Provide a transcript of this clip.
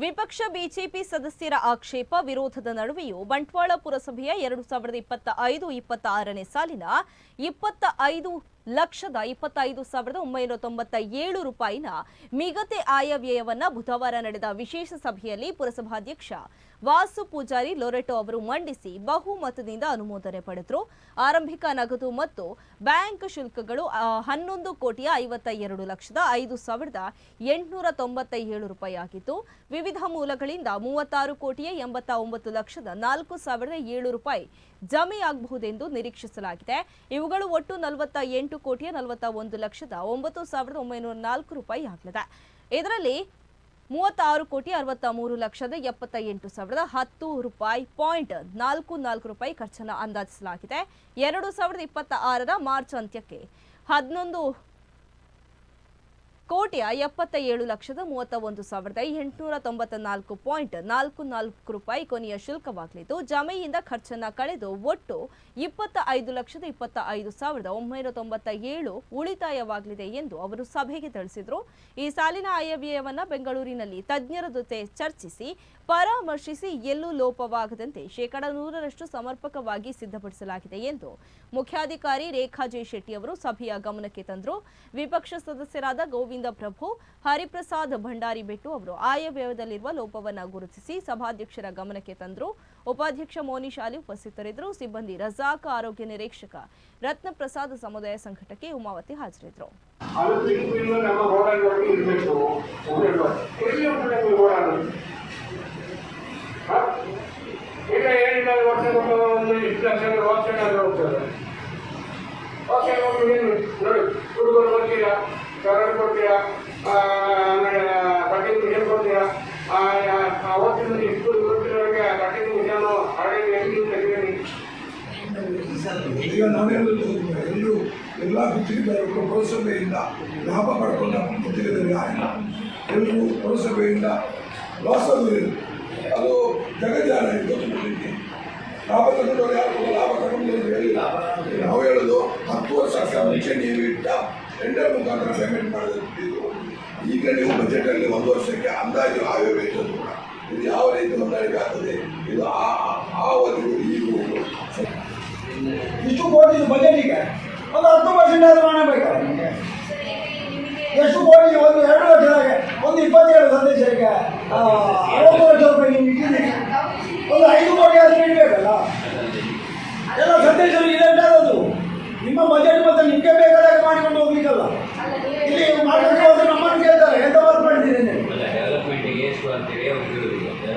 ವಿಪಕ್ಷ ಬಿಜೆಪಿ ಸದಸ್ಯರ ಆಕ್ಷೇಪ ವಿರೋಧದ ನಡುವೆಯೂ ಬಂಟ್ವಾಳ ಪುರಸಭೆಯ ಎರಡು ಸಾವಿರದ ಇಪ್ಪತ್ತ ಐದು, ಇಪ್ಪತ್ತ ಆರನೇ ಸಾಲಿನ ಇಪ್ಪತ್ತ ಐದು ಲಕ್ಷದ ಇಪ್ಪತ್ತೈದು ಸಾವಿರದ ಒಂಬೈನೂರ ತೊಂಬತ್ತ ಏಳು ರೂಪಾಯಿನ ಮಿಗತೆ ಆಯವ್ಯಯವನ್ನ ಬುಧವಾರ ನಡೆದ ವಿಶೇಷ ಸಭೆಯಲ್ಲಿ ಪುರಸಭಾಧ್ಯಕ್ಷ ವಾಸು ಪೂಜಾರಿ ಲೊರೆಟೋ ಅವರು ಮಂಡಿಸಿ ಬಹುಮತದಿಂದ ಅನುಮೋದನೆ ಪಡೆದರು. ಆರಂಭಿಕ ನಗದು ಮತ್ತು ಬ್ಯಾಂಕ್ ಶುಲ್ಕಗಳು ಹನ್ನೊಂದು ಕೋಟಿಯ ಐವತ್ತ ಎರಡು ಲಕ್ಷದ ಐದು ಸಾವಿರದ ಎಂಟುನೂರ ತೊಂಬತ್ತ ಏಳು ರೂಪಾಯಿ ಆಗಿತ್ತು ವಿವಿಧ ಮೂಲಗಳಿಂದ ಮೂವತ್ತಾರು ಕೋಟಿಯ ಎಂಬತ್ತ ಒಂಬತ್ತು ಲಕ್ಷದ ನಾಲ್ಕು ಸಾವಿರದ ಏಳು ರೂಪಾಯಿ ಜಮೆಯಾಗಬಹುದೆಂದು ನಿರೀಕ್ಷಿಸಲಾಗಿದೆ. ಇವುಗಳು ಒಟ್ಟು ನಲವತ್ತ ಎಂಟು ಕೋಟಿಯ ನಲವತ್ತ ಒಂದು ಲಕ್ಷದ ಒಂಬತ್ತು ಸಾವಿರದ ಒಂಬೈನೂರ ನಾಲ್ಕು ರೂಪಾಯಿ ಆಗಲಿದೆ. ಇದರಲ್ಲಿ ಮೂವತ್ತಾರು ಕೋಟಿ ಅರವತ್ತ ಮೂರು ಲಕ್ಷದ ಎಪ್ಪತ್ತ ಎಂಟು ಸಾವಿರದ ಹತ್ತು ರೂಪಾಯಿ ಪಾಯಿಂಟ್ ನಾಲ್ಕು ನಾಲ್ಕು ರೂಪಾಯಿ ಖರ್ಚನ್ನು ಅಂದಾಜಿಸಲಾಗಿದೆ. ಎರಡು ಸಾವಿರದ ಇಪ್ಪತ್ತ ಆರರ ಮಾರ್ಚ್ ಅಂತ್ಯಕ್ಕೆ ಹನ್ನೊಂದು ಕೋಟಿಯ ಎಪ್ಪತ್ತ ಏಳು ಲಕ್ಷದ ಮೂವತ್ತ ಒಂದು ಸಾವಿರದ ಎಂಟುನೂರ ತೊಂಬತ್ತ ನಾಲ್ಕು ಪಾಯಿಂಟ್ ನಾಲ್ಕು ನಾಲ್ಕು ರೂಪಾಯಿ ಕೊನೆಯ ಶುಲ್ಕವಾಗಲಿದ್ದು ಜಮೆಯಿಂದ ಖರ್ಚನ್ನ ಕಳೆದು ಒಟ್ಟು ಇಪ್ಪತ್ತ ಐದು ಲಕ್ಷದ ಇಪ್ಪತ್ತ ಐದು ಸಾವಿರದ ಒಂಬೈನೂರ ತೊಂಬತ್ತ ಏಳು ಉಳಿತಾಯವಾಗಲಿದೆ ಎಂದು ಅವರು ಸಭೆಗೆ ತಿಳಿಸಿದರು. ಈ ಸಾಲಿನ ಆಯವ್ಯಯವನ್ನು ಬೆಂಗಳೂರಿನಲ್ಲಿ ತಜ್ಞರ ಜೊತೆ ಚರ್ಚಿಸಿ, ಪರಾಮರ್ಶಿಸಿ ಎಲ್ಲೂ ಲೋಪವಾಗದಂತೆ ಶೇಕಡ ನೂರರಷ್ಟು ಸಮರ್ಪಕವಾಗಿ ಸಿದ್ಧಪಡಿಸಲಾಗಿದೆ ಎಂದು ಮುಖ್ಯಾಧಿಕಾರಿ ರೇಖಾ ಜೆ ಶೆಟ್ಟಿ ಅವರು ಸಭೆಯ ಗಮನಕ್ಕೆ ತಂದರು. ವಿಪಕ್ಷ ಸದಸ್ಯರಾದ ಗೋವಿಂದ ಪ್ರಭು ಹರಿಪ್ರಸಾದ್ ಭಂಡಾರಿ ಬೆಟ್ಟು ಅವರು ಆಯವ್ಯಯದಲ್ಲಿರುವ ಲೋಪವನ್ನು ಗುರುತಿಸಿ ಸಭಾಧ್ಯಕ್ಷರ ಗಮನಕ್ಕೆ ತಂದರು. ಉಪಾಧ್ಯಕ್ಷ ಮೋನಿಶಾಲಿ ಉಪಸ್ಥಿತರಿದ್ದರು. ಸಿಬ್ಬಂದಿ ರಜಾಕ್ ಆರೋಗ್ಯ ನಿರೀಕ್ಷಕ ರತ್ನಪ್ರಸಾದ್ ಸಮುದಾಯ ಸಂಘಟಕ್ಕೆ ಉಮಾವತಿ ಹಾಜರಿದ್ದರು ನೋಡಿ ಹುಡುಗರು ಬರ್ತೀರಾ ಕರಡು ಕೊಡ್ತೀರಾ ಕಟ್ಟಿಂಗ್ ಮಿಷನ್ ಕೊಡ್ತೀರಾ ಅವತ್ತಿನ ಇಷ್ಟು ಇವತ್ತಿನವರೆಗೆ ಕಟ್ಟಿಂಗ್ ಮಿಷನ್ ಹಳೆ ಎಲ್ಲಿ ತೆಗೆದಿರಿ ಈಗ ನಾವೇನು ಎಲ್ಲರೂ ಎಲ್ಲ ಗುತ್ತಿಗೆದಾರರು ಪುರಸಭೆಯಿಂದ ಲಾಭ ಪಡ್ಕೊಂಡ ಗುತ್ತಿಗೆದಾರರು ಆಗಿಲ್ಲ ಎಲ್ಲರೂ ಪುರಸಭೆಯಿಂದ ಲಾಸ್ ಆಗೋದಿಲ್ಲ ಅದು ಜಗಜ್ಜಾಲ ಇದು ಲಾಭ ತಗೊಂಡವ್ರು ಯಾರು ಲಾಭ ತಗೊಂಡು ನಾವು ಹೇಳೋದು ಹತ್ತು ವರ್ಷ ನೀವು ಇಟ್ಟ ಟೆಂಡರ್ ಮುಖಾಂತರ ಪೇಮೆಂಟ್ ಮಾಡಿದ್ರು ಈಗ ನೀವು ಬಜೆಟಲ್ಲಿ ಒಂದು ವರ್ಷಕ್ಕೆ ಅಂದಾಜು ಆಗಬೇಕು ಕೂಡ. ಇದು ಯಾವ ರೀತಿ ಹೊಂದಾಣಿಕೆ ಆಗ್ತದೆ? ಇದು ಆ, ಆ- ಒಂದು ಈಗೂ. ಇಷ್ಟು ಕೋಟಿ ಬಜೆಟ್ ಈಗ. ಒಂದು ಹತ್ತು ಪರ್ಸೆಂಟ್ ಹಣ ಮಾಡಬೇಕಲ್ಲ ನಿಮಗೆ? ಎಷ್ಟು ಕೋಟಿ ಒಂದು ಎರಡು ಲಕ್ಷದಾಗೆ ಒಂದು ಇಪ್ಪತ್ತೇಳು ಸದಸ್ಯರಿಗೆ ಅರವತ್ತು ಲಕ್ಷ ರೂಪಾಯಿ ಇಟ್ಟಿದ್ದೀರಿ. ಒಂದು ಐದು ಕೋಟಿ ಆದರೂ ಇಡಬೇಕಲ್ಲ? ಎಲ್ಲ ಸದಸ್ಯರು